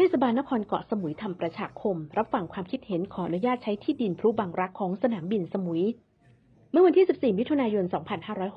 เทศบาลนครเกาะสมุยทำประชาคม รับฟังความคิดเห็นขออนุญาตใช้ที่ดินพลุบางรักของสนามบินสมุย เมื่อวันที่ 14 มิถุนายน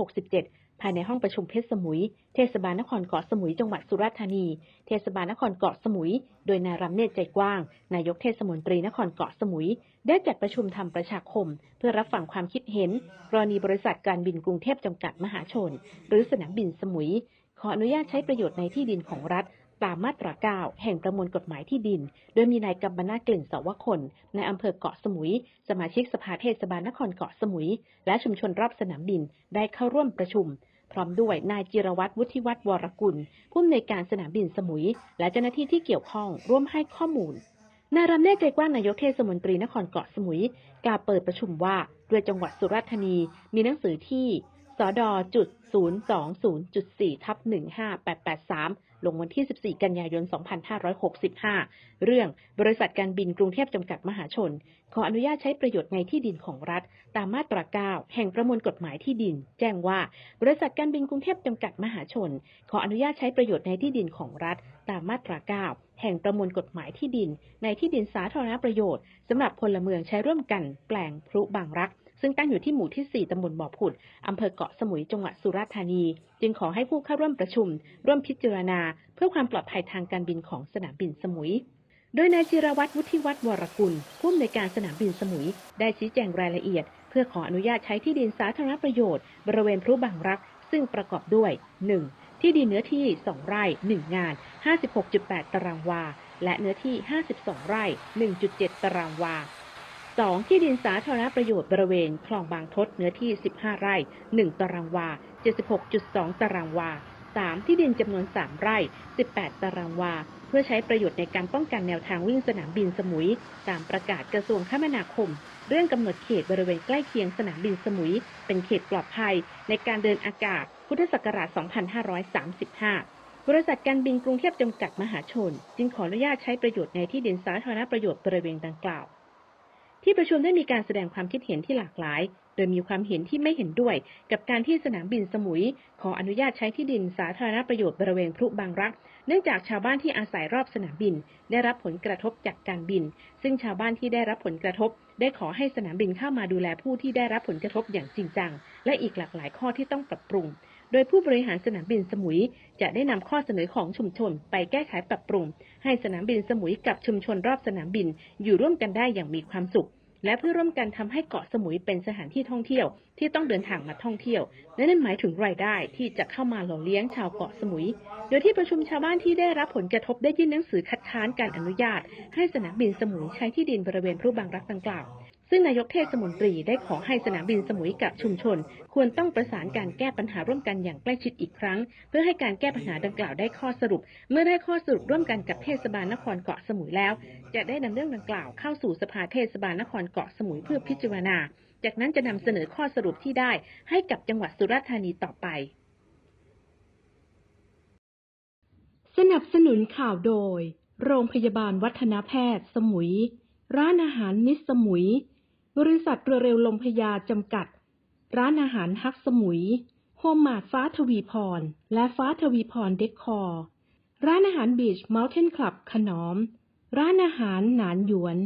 2567 ภายในห้องประชุมเพชรสมุย เทศบาลนครเกาะสมุยจังหวัดสุราษฎร์ธานี เทศบาลนครเกาะสมุย โดยนายรำเนตรใจกว้าง นายกเทศมนตรีนครเกาะสมุย ได้จัดประชุมทำประชาคม เพื่อรับฟังความคิดเห็น กรณีบริษัทการบินกรุงเทพจำกัดมหาชน หรือสนามบินสมุย ขออนุญาตใช้ประโยชน์ในที่ดินของรัฐ ตามมาตรา 9 แห่งประมวลกฎหมายที่ดิน โดยมีนายกัมบนาศกลิ่นสวคนในอำเภอเกาะสมุย สมาชิกสภาเทศบาลนครเกาะสมุย และชุมชนรอบสนามบินได้เข้าร่วมประชุม พร้อมด้วยนายจิรวัตรวุฒิวัฒน์วรกุล ผู้อำนวยการสนามบินสมุย และเจ้าหน้าที่ที่เกี่ยวข้องร่วมให้ข้อมูลนายรำเนตรใจกว้างนายกเทศมนตรีนครเกาะสมุย กล่าวเปิดประชุมว่า ด้วยจังหวัดสุราษฎร์ธานี มีหนังสือที่ สดจุด020.4ทับ15883ลงวันที่ 14 กันยายน 2565 เรื่องบริษัทการบินกรุงเทพจำกัดมหาชน ขออนุญาตใช้ประโยชน์ในที่ดินของรัฐ ตามมาตรา 9 แห่งประมวลกฎหมายที่ดิน แจ้งว่า บริษัทการบินกรุงเทพจำกัดมหาชน ขออนุญาตใช้ประโยชน์ในที่ดินของรัฐ ตามมาตรา 9 แห่งประมวลกฎหมายที่ดิน ในที่ดินสาธารณประโยชน์สำหรับพลเมืองใช้ร่วมกันแปลงพลุบางรัก ซึ่งตั้งอยู่ที่หมู่ที่ 4 ตำบลบ่อผุด อำเภอเกาะสมุย จังหวัดสุราษฎร์ธานี จึงขอให้ผู้เข้าร่วมประชุม ร่วมพิจารณา เพื่อความปลอดภัยทางการบินของสนามบินสมุย โดยนายจิรวัตรวุฒิวัฒน์วรกุลผู้อำนวยการสนามบินสมุย ได้ชี้แจงรายละเอียด เพื่อขออนุญาตใช้ที่ดินสาธารณประโยชน์ บริเวณพลุบางรัก ซึ่งประกอบด้วย 1. ที่ดินเนื้อที่ 2 ไร่ 1 งาน 56.8 ตารางวา และเนื้อที่ 52 ไร่ 1.7 ตารางวา 2. ที่ดินสาธารณประโยชน์บริเวณคลองบางทดเนื้อที่ 15 ไร่ 1 ตารางวา 76.2 ตารางวา 3. ที่ดินจำนวน 3 ไร่ 18 ตารางวา เพื่อใช้ประโยชน์ในการป้องกันแนวทางวิ่งสนามบินสมุย ตามประกาศกระทรวงคมนาคม เรื่องกำหนดเขตบริเวณใกล้เคียงสนามบินสมุย เป็นเขตปลอดภัย ในการเดินอากาศ พุทธศักราช 2535บริษัทการบินกรุงเทพจำกัดมหาชน จึงขออนุญาตใช้ประโยชน์ในที่ดินสาธารณประโยชน์บริเวณดังกล่าว ที่ประชุมได้มีการแสดงความคิดเห็นที่หลากหลาย โดยมีความเห็นที่ไม่เห็นด้วย กับการที่สนามบินสมุย ขออนุญาตใช้ที่ดินสาธารณประโยชน์บริเวณพลุบางรัก เนื่องจากชาวบ้านที่อาศัยรอบสนามบิน ได้รับผลกระทบจากการบิน ซึ่งชาวบ้านที่ได้รับผลกระทบ ได้ขอให้สนามบินเข้ามาดูแลผู้ที่ได้รับผลกระทบอย่างจริงจัง และอีกหลากหลายข้อที่ต้องปรับปรุง โดยผู้บริหารสนามบินสมุย จะได้นำข้อเสนอของชุมชนไปแก้ไขปรับปรุง ให้สนามบินสมุยกับชุมชนรอบสนามบินอยู่ร่วมกันได้อย่างมีความสุข และเพื่อร่วมกันทำให้เกาะสมุยเป็นสถานที่ท่องเที่ยว ที่ต้องเดินทางมาท่องเที่ยวและนั่นหมายถึงรายได้ที่จะเข้ามาหล่อเลี้ยงชาวเกาะสมุย โดยที่ประชุมชาวบ้านที่ได้รับผลกระทบได้ยื่นหนังสือคัดค้านการอนุญาต ให้สนามบินสมุยใช้ที่ดินบริเวณพลุบางรักดังกล่าว ซึ่งนายกเทศมนตรีได้ขอให้สนามบินสมุยกับชุมชน ควรต้องประสานการแก้ปัญหาร่วมกันอย่างใกล้ชิดอีกครั้ง เพื่อให้การแก้ปัญหาดังกล่าวได้ข้อสรุป เมื่อได้ข้อสรุปร่วมกันกับเทศบาลนครเกาะสมุยแล้ว จะได้นำเรื่องดังกล่าวเข้าสู่สภาเทศบาลนครเกาะสมุยเพื่อพิจารณา จากนั้นจะนำเสนอข้อสรุปที่ได้ ให้กับจังหวัดสุราษฎร์ธานีต่อไป สนับสนุนข่าวโดย โรงพยาบาลวัฒนแพทย์ สมุย ร้านอาหารมิสสมุย บริษัทเรือเร็วลมพยาจำกัด ร้านอาหารฮักสมุย โฮมมาดฟ้าทวีพร และฟ้าทวีพรเดคคอร์ ร้านอาหารบีชเมลเทนคลับขนอม ร้านอาหารหนานหยวน